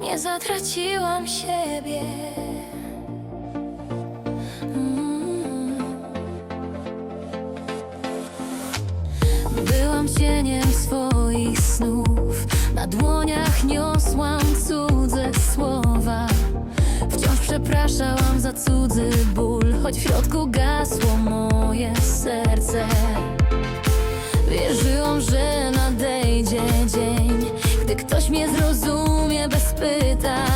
Nie zatraciłam siebie. Byłam cieniem swoich snów, na dłoniach niosłam cudze słowa. Wciąż przepraszałam za cudzy ból, choć w środku gasło moje serce. Wierzyłam, że nadejdzie dzień, gdy ktoś mnie zrozumie bez pytań.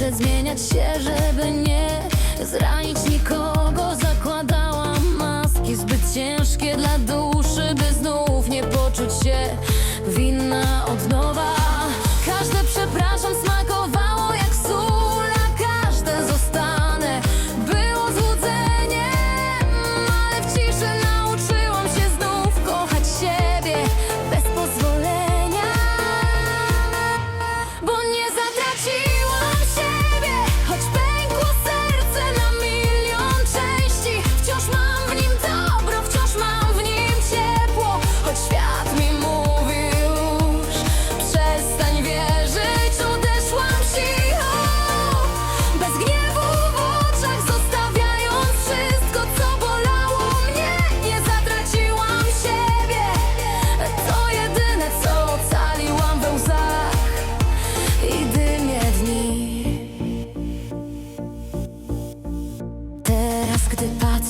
Krzyczeć, zmieniać się, żeby nie zranić nikogo. Zakładałam maski zbyt ciężkie dla duszy, by znów nie poczuć się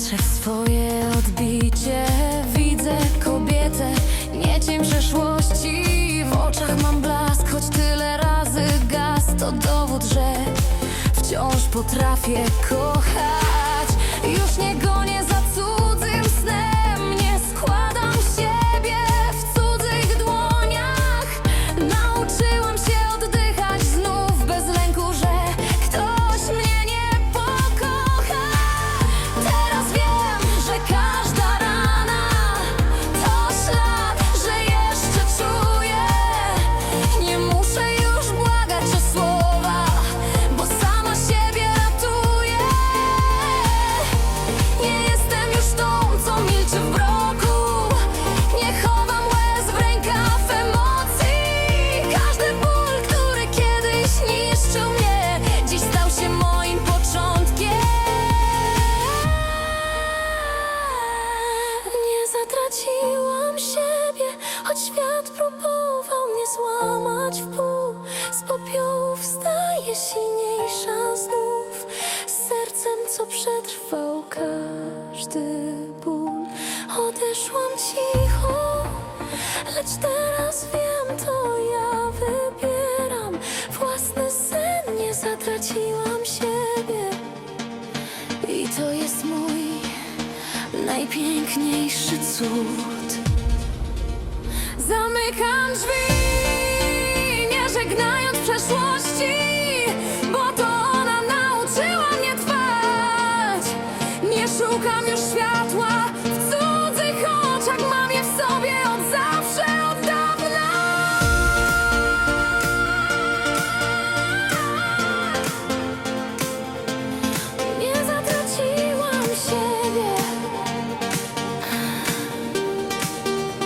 patrzę w swoje odbicie, widzę kobietę, nie cień przeszłości. W oczach mam blask, choć tyle razy gaz, to dowód, że wciąż potrafię kochać. Już nie choć świat próbował mnie złamać w pół. Z popiołów staje silniejsza znów, z sercem, co przetrwał każdy ból. Odeszłam cicho, lecz teraz wiem, to ja wybieram własny sen. Nie zatraciłam siebie. I to jest mój najpiękniejszy cud. Zamykam drzwi, nie żegnając przeszłości, bo to ona nauczyła mnie trwać. Nie szukam już światła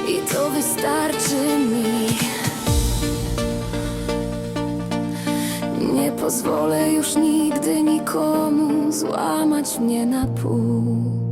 I to wystarczy mi. Nie pozwolę już nigdy nikomu złamać mnie na pół